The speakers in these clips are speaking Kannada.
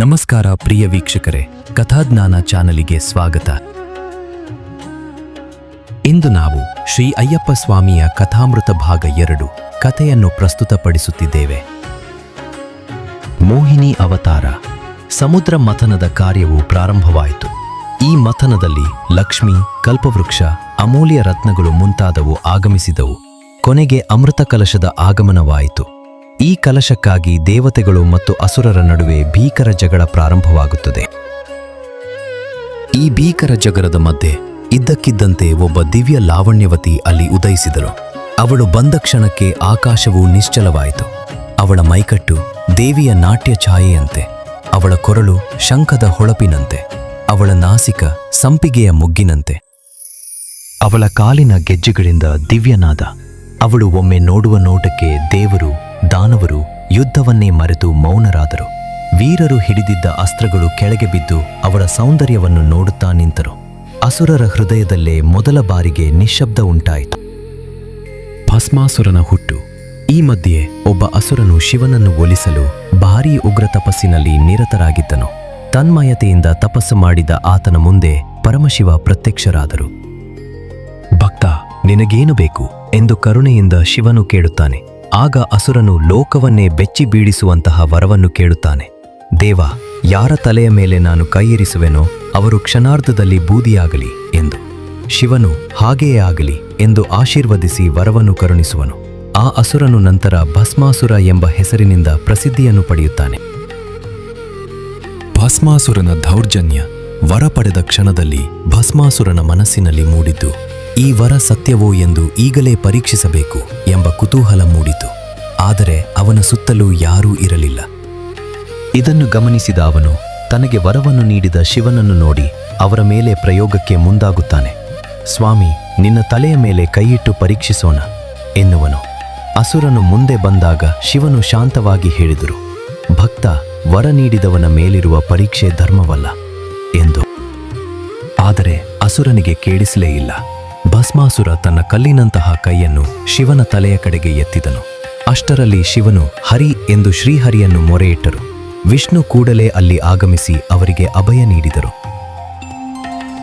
ನಮಸ್ಕಾರ ಪ್ರಿಯ ವೀಕ್ಷಕರೇ, ಕಥಾಜ್ಞಾನ ಚಾನಲಿಗೆ ಸ್ವಾಗತ. ಇಂದು ನಾವು ಶ್ರೀ ಅಯ್ಯಪ್ಪ ಸ್ವಾಮಿಯ ಕಥಾಮೃತ ಭಾಗ ಎರಡು ಕಥೆಯನ್ನು ಪ್ರಸ್ತುತಪಡಿಸುತ್ತಿದ್ದೇವೆ. ಮೋಹಿನಿ ಅವತಾರ. ಸಮುದ್ರ ಮಥನದ ಕಾರ್ಯವು ಪ್ರಾರಂಭವಾಯಿತು. ಈ ಮಥನದಲ್ಲಿ ಲಕ್ಷ್ಮಿ, ಕಲ್ಪವೃಕ್ಷ, ಅಮೂಲ್ಯ ರತ್ನಗಳು ಮುಂತಾದವು ಆಗಮಿಸಿದವು. ಕೊನೆಗೆ ಅಮೃತ ಕಲಶದ ಆಗಮನವಾಯಿತು. ಈ ಕಲಶಕ್ಕಾಗಿ ದೇವತೆಗಳು ಮತ್ತು ಅಸುರರ ನಡುವೆ ಭೀಕರ ಜಗಳ ಪ್ರಾರಂಭವಾಗುತ್ತದೆ. ಈ ಭೀಕರ ಜಗರದ ಮಧ್ಯೆ ಇದ್ದಕ್ಕಿದ್ದಂತೆ ಒಬ್ಬ ದಿವ್ಯ ಲಾವಣ್ಯವತಿ ಅಲ್ಲಿ ಉದಯಿಸಿದಳು. ಅವಳು ಬಂದ ಕ್ಷಣಕ್ಕೆ ಆಕಾಶವು ನಿಶ್ಚಲವಾಯಿತು. ಅವಳ ಮೈಕಟ್ಟು ದೇವಿಯ ನಾಟ್ಯ ಛಾಯೆಯಂತೆ, ಅವಳ ಕೊರಳು ಶಂಖದ ಹೊಳಪಿನಂತೆ, ಅವಳ ನಾಸಿಕ ಸಂಪಿಗೆಯ ಮುಗ್ಗಿನಂತೆ. ಅವಳ ಕಾಲಿನ ಗೆಜ್ಜೆಗಳಿಂದ ದಿವ್ಯನಾದ, ಅವಳು ಒಮ್ಮೆ ನೋಡುವ ನೋಟಕ್ಕೆ ದೇವರು ದಾನವರು ಯುದ್ಧವನ್ನೇ ಮರೆತು ಮೌನರಾದರು. ವೀರರು ಹಿಡಿದಿದ್ದ ಅಸ್ತ್ರಗಳು ಕೆಳಗೆ ಬಿದ್ದು ಅವಳ ಸೌಂದರ್ಯವನ್ನು ನೋಡುತ್ತಾ ನಿಂತರು. ಅಸುರರ ಹೃದಯದಲ್ಲೇ ಮೊದಲ ಬಾರಿಗೆ ನಿಶ್ಶಬ್ದ ಉಂಟಾಯಿತು. ಭಸ್ಮಾಸುರನ ಹುಟ್ಟು. ಈ ಮಧ್ಯೆ ಒಬ್ಬ ಅಸುರನು ಶಿವನನ್ನು ಒಲಿಸಲು ಭಾರೀ ಉಗ್ರ ತಪಸ್ಸಿನಲ್ಲಿ ನಿರತರಾಗಿದ್ದನು. ತನ್ಮಯತೆಯಿಂದ ತಪಸ್ಸು ಮಾಡಿದ ಆತನ ಮುಂದೆ ಪರಮಶಿವ ಪ್ರತ್ಯಕ್ಷರಾದರು. ಭಕ್ತ, ನಿನಗೇನು ಬೇಕು? ಎಂದು ಕರುಣೆಯಿಂದ ಶಿವನು ಕೇಳುತ್ತಾನೆ. ಆಗ ಅಸುರನು ಲೋಕವನ್ನೇ ಬೆಚ್ಚಿ ಬೀಳಿಸುವಂತಹ ವರವನ್ನು ಕೇಳುತ್ತಾನೆ. ದೇವ, ಯಾರ ತಲೆಯ ಮೇಲೆ ನಾನು ಕೈಯಿರಿಸುವೆನೋ ಅವರು ಕ್ಷಣಾರ್ಧದಲ್ಲಿ ಬೂದಿಯಾಗಲಿ ಎಂದು. ಶಿವನು, ಹಾಗೆಯೇ ಆಗಲಿ ಎಂದು ಆಶೀರ್ವದಿಸಿ ವರವನ್ನು ಕರುಣಿಸುವನು. ಆ ಅಸುರನು ನಂತರ ಭಸ್ಮಾಸುರ ಎಂಬ ಹೆಸರಿನಿಂದ ಪ್ರಸಿದ್ಧಿಯನ್ನು ಪಡೆಯುತ್ತಾನೆ. ಭಸ್ಮಾಸುರನ ದೌರ್ಜನ್ಯ ವರ ಪಡೆದ ಕ್ಷಣದಲ್ಲಿ ಭಸ್ಮಾಸುರನ ಮನಸ್ಸಿನಲ್ಲಿ ಮೂಡಿದ್ದು ಈ ವರ ಸತ್ಯವೋ ಎಂದು ಈಗಲೇ ಪರೀಕ್ಷಿಸಬೇಕು ಎಂಬ ಕುತೂಹಲ ಮೂಡಿತು. ಆದರೆ ಅವನ ಸುತ್ತಲೂ ಯಾರೂ ಇರಲಿಲ್ಲ. ಇದನ್ನು ಗಮನಿಸಿದ ಅವನು ತನಗೆ ವರವನ್ನು ನೀಡಿದ ಶಿವನನ್ನು ನೋಡಿ ಅವರ ಮೇಲೆ ಪ್ರಯೋಗಕ್ಕೆ ಮುಂದಾಗುತ್ತಾನೆ. ಸ್ವಾಮಿ, ನಿನ್ನ ತಲೆಯ ಮೇಲೆ ಕೈಯಿಟ್ಟು ಪರೀಕ್ಷಿಸೋಣ ಎನ್ನುವನು. ಅಸುರನು ಮುಂದೆ ಬಂದಾಗ ಶಿವನು ಶಾಂತವಾಗಿ ಹೇಳಿದರು, ಭಕ್ತ, ವರ ನೀಡಿದವನ ಮೇಲಿರುವ ಪರೀಕ್ಷೆ ಧರ್ಮವಲ್ಲ ಎಂದು. ಆದರೆ ಅಸುರನಿಗೆ ಕೇಳಿಸಲೇ ಇಲ್ಲ. ಭಸ್ಮಾಸುರ ತನ್ನ ಕಲ್ಲಿನಂತಹ ಕೈಯನ್ನು ಶಿವನ ತಲೆಯ ಕಡೆಗೆ ಎತ್ತಿದನು. ಅಷ್ಟರಲ್ಲಿ ಶಿವನು ಹರಿ ಎಂದು ಶ್ರೀಹರಿಯನ್ನು ಮೊರೆಯಿಟ್ಟರು. ವಿಷ್ಣು ಕೂಡಲೇ ಅಲ್ಲಿ ಆಗಮಿಸಿ ಅವರಿಗೆ ಅಭಯ ನೀಡಿದರು.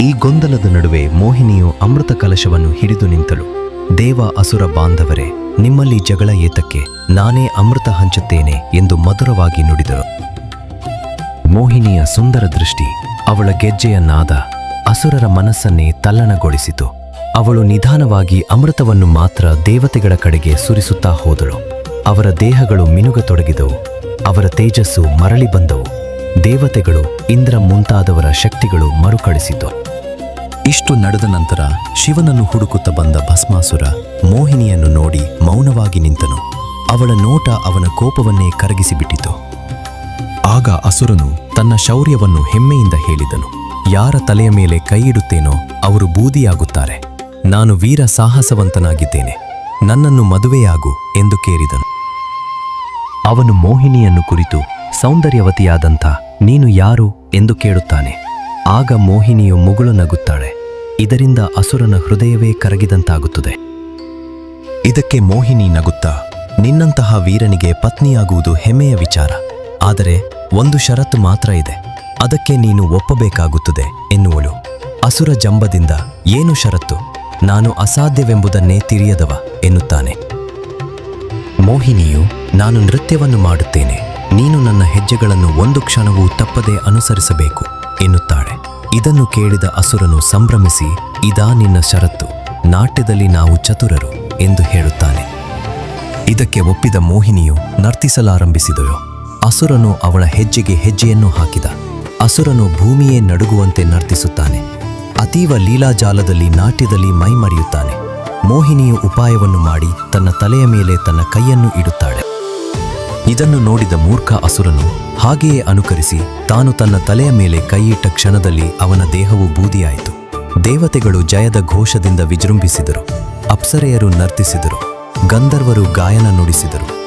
ಈ ಗೊಂದಲದ ನಡುವೆ ಮೋಹಿನಿಯು ಅಮೃತ ಕಲಶವನ್ನು ಹಿಡಿದು ನಿಂತಳು. ದೇವ ಅಸುರ ಬಾಂಧವರೇ, ನಿಮ್ಮಲ್ಲಿ ಜಗಳ ಏತಕ್ಕೆ ನಾನೇ ಅಮೃತ ಹಂಚುತ್ತೇನೆ ಎಂದು ಮಧುರವಾಗಿ ನುಡಿದರು. ಮೋಹಿನಿಯ ಸುಂದರ ದೃಷ್ಟಿ ಅವಳ ಗೆಜ್ಜೆಯ ನಾದ ಅಸುರರ ಮನಸ್ಸನ್ನೇ ತಲ್ಲಣಗೊಳಿಸಿತು. ಅವಳು ನಿಧಾನವಾಗಿ ಅಮೃತವನ್ನು ಮಾತ್ರ ದೇವತೆಗಳ ಕಡೆಗೆ ಸುರಿಸುತ್ತಾ ಹೋದಳು. ಅವರ ದೇಹಗಳು ಮಿನುಗತೊಡಗಿದವು ಅವರ ತೇಜಸ್ಸು ಮರಳಿ ಬಂದವು. ದೇವತೆಗಳು ಇಂದ್ರ ಮುಂತಾದವರ ಶಕ್ತಿಗಳು ಮರುಕಳಿಸಿತು. ಇಷ್ಟು ನಡೆದ ನಂತರ ಶಿವನನ್ನು ಹುಡುಕುತ್ತಾ ಬಂದ ಭಸ್ಮಾಸುರ ಮೋಹಿನಿಯನ್ನು ನೋಡಿ ಮೌನವಾಗಿ ನಿಂತನು. ಅವಳ ನೋಟ ಅವನ ಕೋಪವನ್ನೇ ಕರಗಿಸಿಬಿಟ್ಟಿತು. ಆಗ ಅಸುರನು ತನ್ನ ಶೌರ್ಯವನ್ನು ಹೆಮ್ಮೆಯಿಂದ ಹೇಳಿದನು. ಯಾರ ತಲೆಯ ಮೇಲೆ ಕೈಯಿಡುತ್ತೇನೋ ಅವರು ಬೂದಿಯಾಗುತ್ತಾರೆ. ನಾನು ವೀರ ಸಾಹಸವಂತನಾಗಿದ್ದೇನೆ. ನನ್ನನ್ನು ಮದುವೆಯಾಗು ಎಂದು ಕೇರಿದನು. ಅವನು ಮೋಹಿನಿಯನ್ನು ಕುರಿತು ಸೌಂದರ್ಯವತಿಯಾದಂಥ ನೀನು ಯಾರು ಎಂದು ಕೇಳುತ್ತಾನೆ. ಆಗ ಮೋಹಿನಿಯು ಮುಗುಳು ನಗುತ್ತಾಳೆ. ಇದರಿಂದ ಅಸುರನ ಹೃದಯವೇ ಕರಗಿದಂತಾಗುತ್ತದೆ. ಇದಕ್ಕೆ ಮೋಹಿನಿ ನಗುತ್ತಾ, ನಿನ್ನಂತಹ ವೀರನಿಗೆ ಪತ್ನಿಯಾಗುವುದು ಹೆಮ್ಮೆಯ ವಿಚಾರ. ಆದರೆ ಒಂದು ಷರತ್ತು ಮಾತ್ರ ಇದೆ. ಅದಕ್ಕೆ ನೀನು ಒಪ್ಪಬೇಕಾಗುತ್ತದೆ ಎನ್ನುವಳು. ಅಸುರ ಜಂಬದಿಂದ ಏನು ಷರತ್ತು? ನಾನು ಅಸಾಧ್ಯವೆಂಬುದನ್ನೇ ತಿಳಿಯದವ ಎನ್ನುತ್ತಾನೆ. ಮೋಹಿನಿಯು, ನಾನು ನೃತ್ಯವನ್ನು ಮಾಡುತ್ತೇನೆ. ನೀನು ನನ್ನ ಹೆಜ್ಜೆಗಳನ್ನು ಒಂದು ಕ್ಷಣವೂ ತಪ್ಪದೆ ಅನುಸರಿಸಬೇಕು ಎನ್ನುತ್ತಾಳೆ. ಇದನ್ನು ಕೇಳಿದ ಅಸುರನು ಸಂಭ್ರಮಿಸಿ, ಇದಾ ನಿನ್ನ ಷರತ್ತು, ನಾಟ್ಯದಲ್ಲಿ ನಾವು ಚತುರರು ಎಂದು ಹೇಳುತ್ತಾನೆ. ಇದಕ್ಕೆ ಒಪ್ಪಿದ ಮೋಹಿನಿಯು ನರ್ತಿಸಲಾರಂಭಿಸಿದಳು. ಅಸುರನು ಅವಳ ಹೆಜ್ಜೆಗೆ ಹೆಜ್ಜೆಯನ್ನು ಹಾಕಿದ. ಅಸುರನು ಭೂಮಿಯೇ ನಡುಗುವಂತೆ ನರ್ತಿಸುತ್ತಾನೆ. ಅತೀವ ಲೀಲಾಜಾಲದಲ್ಲಿ ನಾಟ್ಯದಲ್ಲಿ ಮೈಮರೆಯುತ್ತಾನೆ ಮೋಹಿನಿಯು ಉಪಾಯವನ್ನು ಮಾಡಿ ತನ್ನ ತಲೆಯ ಮೇಲೆ ತನ್ನ ಕೈಯನ್ನು ಇಡುತ್ತಾಳೆ. ಇದನ್ನು ನೋಡಿದ ಮೂರ್ಖ ಅಸುರನು ಹಾಗೆಯೇ ಅನುಕರಿಸಿ ತಾನು ತನ್ನ ತಲೆಯ ಮೇಲೆ ಕೈಯಿಟ್ಟ ಕ್ಷಣದಲ್ಲಿ ಅವನ ದೇಹವು ಬೂದಿಯಾಯಿತು. ದೇವತೆಗಳು ಜಯದ ಘೋಷದಿಂದ ವಿಜೃಂಭಿಸಿದರು. ಅಪ್ಸರೆಯರು ನರ್ತಿಸಿದರು. ಗಂಧರ್ವರು ಗಾಯನ ನುಡಿಸಿದರು.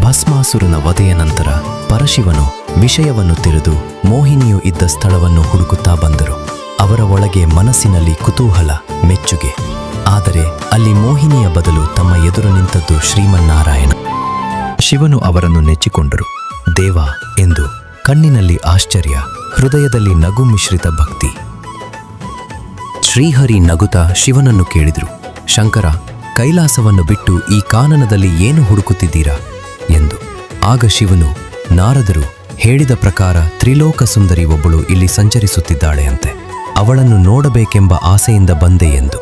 ಭಸ್ಮಾಸುರನ ವಧೆಯ ನಂತರ ಪರಶಿವನು ವಿಷಯವನ್ನು ತಿಳಿದು ಮೋಹಿನಿಯು ಇದ್ದ ಸ್ಥಳವನ್ನು ಹುಡುಕುತ್ತಾ ಬಂದರು. ಅವರ ಒಳಗೆ ಮನಸ್ಸಿನಲ್ಲಿ ಕುತೂಹಲ, ಮೆಚ್ಚುಗೆ. ಆದರೆ ಅಲ್ಲಿ ಮೋಹಿನಿಯ ಬದಲು ತಮ್ಮ ಎದುರು ನಿಂತದ್ದು ಶ್ರೀಮನ್ನಾರಾಯಣ. ಶಿವನು ಅವರನ್ನು ನೆಚ್ಚಿಕೊಂಡರು. ದೇವ ಎಂದು ಕಣ್ಣಿನಲ್ಲಿ ಆಶ್ಚರ್ಯ, ಹೃದಯದಲ್ಲಿ ನಗು ಮಿಶ್ರಿತ ಭಕ್ತಿ. ಶ್ರೀಹರಿ ನಗುತ ಶಿವನನ್ನು ಕೇಳಿದರು. ಶಂಕರ, ಕೈಲಾಸವನ್ನು ಬಿಟ್ಟು ಈ ಕಾನನದಲ್ಲಿ ಏನು ಹುಡುಕುತ್ತಿದ್ದೀರಾ? ಎಂದು. ಆಗ ಶಿವನು, ನಾರದರು ಹೇಳಿದ ಪ್ರಕಾರ ತ್ರಿಲೋಕ ಸುಂದರಿ ಒಬ್ಬಳು ಇಲ್ಲಿ ಸಂಚರಿಸುತ್ತಿದ್ದಾಳೆ ಅಂತೆ ಅವಳನ್ನು ನೋಡಬೇಕೆಂಬ ಆಸೆಯಿಂದ ಬಂದೆ ಎಂದು.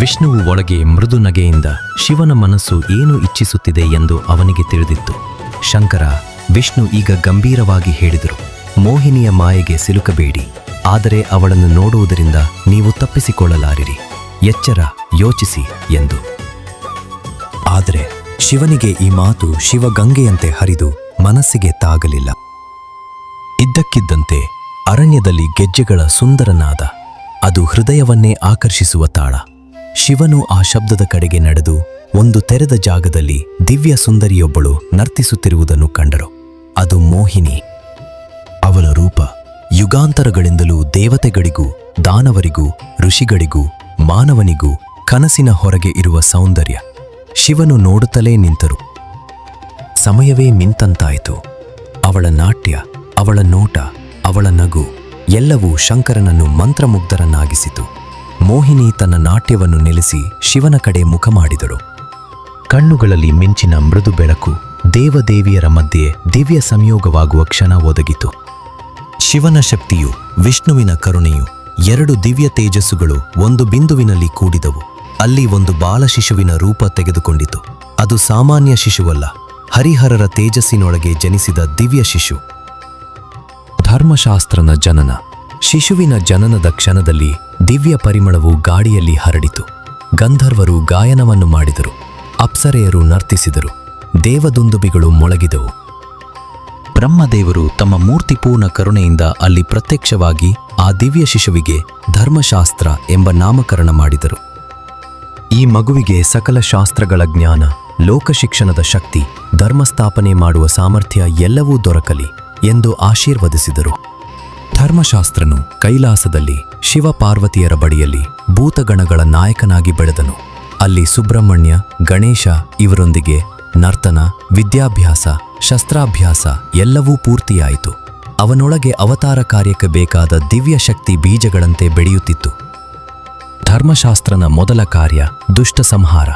ವಿಷ್ಣುವು ಒಳಗೆ ಮೃದು ನಗೆಯಿಂದ ಶಿವನ ಮನಸ್ಸು ಏನು ಇಚ್ಛಿಸುತ್ತಿದೆ ಎಂದು ಅವನಿಗೆ ತಿಳಿದಿತ್ತು. ಶಂಕರ, ವಿಷ್ಣು ಈಗ ಗಂಭೀರವಾಗಿ ಹೇಳಿದರು, ಮೋಹಿನಿಯ ಮಾಯೆಗೆ ಸಿಲುಕಬೇಡಿ, ಆದರೆ ಅವಳನ್ನು ನೋಡುವುದರಿಂದ ನೀವು ತಪ್ಪಿಸಿಕೊಳ್ಳಲಾರಿರಿ, ಎಚ್ಚರ, ಯೋಚಿಸಿ ಎಂದು. ಆದರೆ ಶಿವನಿಗೆ ಈ ಮಾತು ಶಿವಗಂಗೆಯಂತೆ ಹರಿದು ಮನಸ್ಸಿಗೆ ತಾಗಲಿಲ್ಲ. ಇದ್ದಕ್ಕಿದ್ದಂತೆ ಅರಣ್ಯದಲ್ಲಿ ಗೆಜ್ಜೆಗಳ ಸುಂದರನಾದ, ಅದು ಹೃದಯವನ್ನೇ ಆಕರ್ಷಿಸುವ ತಾಳ. ಶಿವನು ಆ ಶಬ್ದದ ಕಡೆಗೆ ನಡೆದು ಒಂದು ತೆರೆದ ಜಾಗದಲ್ಲಿ ದಿವ್ಯ ಸುಂದರಿಯೊಬ್ಬಳು ನರ್ತಿಸುತ್ತಿರುವುದನ್ನು ಕಂಡರು. ಅದು ಮೋಹಿನಿ. ಅವಳ ರೂಪ ಯುಗಾಂತರಗಳಿಂದಲೂ ದೇವತೆಗಳಿಗೂ, ದಾನವರಿಗೂ, ಋಷಿಗಳಿಗೂ, ಮಾನವನಿಗೂ ಕನಸಿನ ಹೊರಗೆ ಇರುವ ಸೌಂದರ್ಯ. ಶಿವನು ನೋಡುತ್ತಲೇ ನಿಂತರು. ಸಮಯವೇ ಮಿಂತಂತಾಯಿತು. ಅವಳ ನಾಟ್ಯ, ಅವಳ ನೋಟ ಅವಳ ನಗು ಎಲ್ಲವೂ ಶಂಕರನನ್ನು ಮಂತ್ರಮುಗ್ಧರನ್ನಾಗಿಸಿತು. ಮೋಹಿನಿ ತನ್ನ ನಾಟ್ಯವನ್ನು ನೆಲೆಸಿ ಶಿವನ ಕಡೆ ಮುಖ ಮಾಡಿದಳು ಕಣ್ಣುಗಳಲ್ಲಿ ಮಿಂಚಿನ ಮೃದು ಬೆಳಕು ದೇವದೇವಿಯರ ಮಧ್ಯೆ ದಿವ್ಯ ಸಂಯೋಗವಾಗುವ ಕ್ಷಣ ಒದಗಿತು. ಶಿವನ ಶಕ್ತಿಯು, ವಿಷ್ಣುವಿನ ಕರುಣೆಯು ಎರಡು ದಿವ್ಯ ತೇಜಸ್ಸುಗಳು ಒಂದು ಬಿಂದುವಿನಲ್ಲಿ ಕೂಡಿದವು. ಅಲ್ಲಿ ಒಂದು ಬಾಲಶಿಶುವಿನ ರೂಪ ತೆಗೆದುಕೊಂಡಿತು. ಅದು ಸಾಮಾನ್ಯ ಶಿಶುವಲ್ಲ, ಹರಿಹರರ ತೇಜಸ್ಸಿನೊಳಗೆ ಜನಿಸಿದ ದಿವ್ಯ ಶಿಶು. ಧರ್ಮಶಾಸ್ತ್ರನ ಜನನ. ಶಿಶುವಿನ ಜನನದ ಕ್ಷಣದಲ್ಲಿ ದಿವ್ಯ ಪರಿಮಳವು ಗಾಡಿಯಲ್ಲಿ ಹರಡಿತು. ಗಂಧರ್ವರು ಗಾಯನವನ್ನು ಮಾಡಿದರು. ಅಪ್ಸರೆಯರು ನರ್ತಿಸಿದರು. ದೇವದುಂದುಬಿಗಳು ಮೊಳಗಿದವು. ಬ್ರಹ್ಮದೇವರು ತಮ್ಮ ಮೂರ್ತಿಪೂರ್ಣ ಕರುಣೆಯಿಂದ ಅಲ್ಲಿ ಪ್ರತ್ಯಕ್ಷವಾಗಿ ಆ ದಿವ್ಯ ಶಿಶುವಿಗೆ ಧರ್ಮಶಾಸ್ತ್ರ ಎಂಬ ನಾಮಕರಣ ಮಾಡಿದರು. ಈ ಮಗುವಿಗೆ ಸಕಲ ಶಾಸ್ತ್ರಗಳ ಜ್ಞಾನ, ಲೋಕಶಿಕ್ಷಣದ ಶಕ್ತಿ, ಧರ್ಮಸ್ಥಾಪನೆ ಮಾಡುವ ಸಾಮರ್ಥ್ಯ ಎಲ್ಲವೂ ದೊರಕಲಿ. ಎಂದು ಆಶೀರ್ವದಿಸಿದರು. ಧರ್ಮಶಾಸ್ತ್ರನು ಕೈಲಾಸದಲ್ಲಿ ಶಿವಪಾರ್ವತಿಯರ ಬಳಿಯಲ್ಲಿ ಭೂತಗಣಗಳ ನಾಯಕನಾಗಿ ಬೆಳೆದನು. ಅಲ್ಲಿ ಸುಬ್ರಹ್ಮಣ್ಯ, ಗಣೇಶ ಇವರೊಂದಿಗೆ ನರ್ತನ, ವಿದ್ಯಾಭ್ಯಾಸ, ಶಸ್ತ್ರಾಭ್ಯಾಸ ಎಲ್ಲವೂ ಪೂರ್ತಿಯಾಯಿತು. ಅವನೊಳಗೆ ಅವತಾರ ಕಾರ್ಯಕ್ಕೆ ಬೇಕಾದ ದಿವ್ಯ ಶಕ್ತಿ ಬೀಜಗಳಂತೆ ಬೆಳೆಯುತ್ತಿತ್ತು. ಧರ್ಮಶಾಸ್ತ್ರನ ಮೊದಲ ಕಾರ್ಯ ದುಷ್ಟ ಸಂಹಾರ.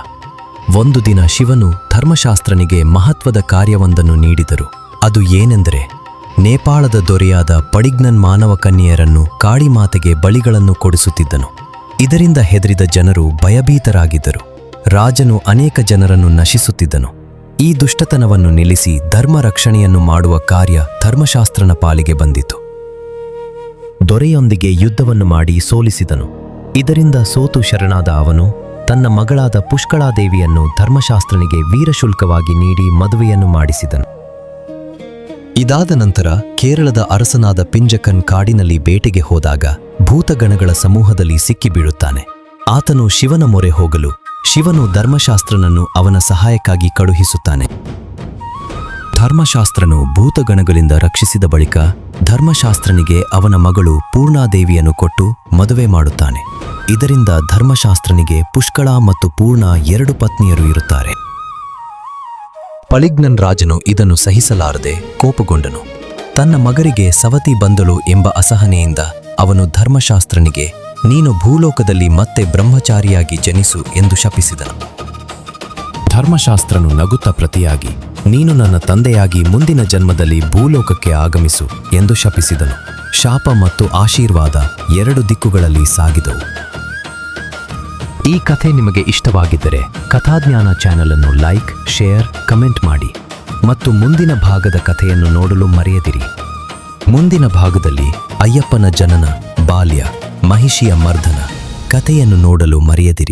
ಒಂದು ದಿನ ಶಿವನು ಧರ್ಮಶಾಸ್ತ್ರನಿಗೆ ಮಹತ್ವದ ಕಾರ್ಯವೊಂದನ್ನು ನೀಡಿದರು. ಅದು ಏನೆಂದರೆ ನೇಪಾಳದ ದೊರೆಯಾದ ಪಡಿಗ್ನನ್ ಮಾನವ ಕನ್ಯೆಯರನ್ನು ಕಾಳಿಮಾತೆಗೆ ಬಳಿಗಳನ್ನು ಕೊಡಿಸುತ್ತಿದ್ದನು. ಇದರಿಂದ ಹೆದರಿದ ಜನರು ಭಯಭೀತರಾಗಿದ್ದರು. ರಾಜನು ಅನೇಕ ಜನರನ್ನು ನಶಿಸುತ್ತಿದ್ದನು. ಈ ದುಷ್ಟತನವನ್ನು ನಿಲ್ಲಿಸಿ ಧರ್ಮ ರಕ್ಷಣೆಯನ್ನು ಮಾಡುವ ಕಾರ್ಯ ಧರ್ಮಶಾಸ್ತ್ರನ ಪಾಲಿಗೆ ಬಂದಿತು. ದೊರೆಯೊಂದಿಗೆ ಯುದ್ಧವನ್ನು ಮಾಡಿ ಸೋಲಿಸಿದನು. ಇದರಿಂದ ಸೋತು ಶರಣಾದ ಅವನು ತನ್ನ ಮಗಳಾದ ಪುಷ್ಕಳಾದೇವಿಯನ್ನು ಧರ್ಮಶಾಸ್ತ್ರನಿಗೆ ವೀರಶುಲ್ಕವಾಗಿ ನೀಡಿ ಮದುವೆಯನ್ನು ಮಾಡಿಸಿದನು. ಇದಾದ ನಂತರ ಕೇರಳದ ಅರಸನಾದ ಪಿಂಜಕನ್ ಕಾಡಿನಲ್ಲಿ ಬೇಟೆಗೆ ಹೋದಾಗ ಭೂತಗಣಗಳ ಸಮೂಹದಲ್ಲಿ ಸಿಕ್ಕಿಬೀಳುತ್ತಾನೆ. ಆತನು ಶಿವನ ಮೊರೆ ಹೋಗಲು ಶಿವನು ಧರ್ಮಶಾಸ್ತ್ರನನ್ನು ಅವನ ಸಹಾಯಕ್ಕಾಗಿ ಕಳುಹಿಸುತ್ತಾನೆ. ಧರ್ಮಶಾಸ್ತ್ರನು ಭೂತಗಣಗಳಿಂದ ರಕ್ಷಿಸಿದ ಬಳಿಕ ಧರ್ಮಶಾಸ್ತ್ರನಿಗೆ ಅವನ ಮಗಳು ಪೂರ್ಣಾದೇವಿಯನ್ನು ಕೊಟ್ಟು ಮದುವೆ ಮಾಡುತ್ತಾನೆ. ಇದರಿಂದ ಧರ್ಮಶಾಸ್ತ್ರನಿಗೆ ಪುಷ್ಕಳ ಮತ್ತು ಪೂರ್ಣ ಎರಡು ಪತ್ನಿಯರು ಇರುತ್ತಾರೆ. ಪಳಿಗ್ನನ್ ರಾಜನು ಇದನ್ನು ಸಹಿಸಲಾರದೆ ಕೋಪಗೊಂಡನು. ತನ್ನ ಮಗರಿಗೆ ಸವತಿ ಬಂದಳು ಎಂಬ ಅಸಹನೆಯಿಂದ ಅವನು ಧರ್ಮಶಾಸ್ತ್ರನಿಗೆ, ನೀನು ಭೂಲೋಕದಲ್ಲಿ ಮತ್ತೆ ಬ್ರಹ್ಮಚಾರಿಯಾಗಿ ಜನಿಸು ಎಂದು ಶಪಿಸಿದನು. ಧರ್ಮಶಾಸ್ತ್ರನು ನಗುತ್ತ ಪ್ರತಿಯಾಗಿ, ನೀನು ನನ್ನ ತಂದೆಯಾಗಿ ಮುಂದಿನ ಜನ್ಮದಲ್ಲಿ ಭೂಲೋಕಕ್ಕೆ ಆಗಮಿಸು ಎಂದು ಶಪಿಸಿದನು. ಶಾಪ ಮತ್ತು ಆಶೀರ್ವಾದ ಎರಡು ದಿಕ್ಕುಗಳಲ್ಲಿ ಸಾಗಿದವು. ಈ ಕಥೆ ನಿಮಗೆ ಇಷ್ಟವಾಗಿದ್ದರೆ ಕಥಾಜ್ಞಾನ ಚಾನೆಲ್ ಅನ್ನು ಲೈಕ್, ಶೇರ್, ಕಮೆಂಟ್ ಮಾಡಿ ಮತ್ತು ಮುಂದಿನ ಭಾಗದ ಕಥೆಯನ್ನು ನೋಡಲು ಮರೆಯದಿರಿ. ಮುಂದಿನ ಭಾಗದಲ್ಲಿ ಅಯ್ಯಪ್ಪನ ಜನನ, ಬಾಲ್ಯ, ಮಹಿಷಿಯ ಮರ್ದನ ಕಥೆಯನ್ನು ನೋಡಲು ಮರೆಯದಿರಿ.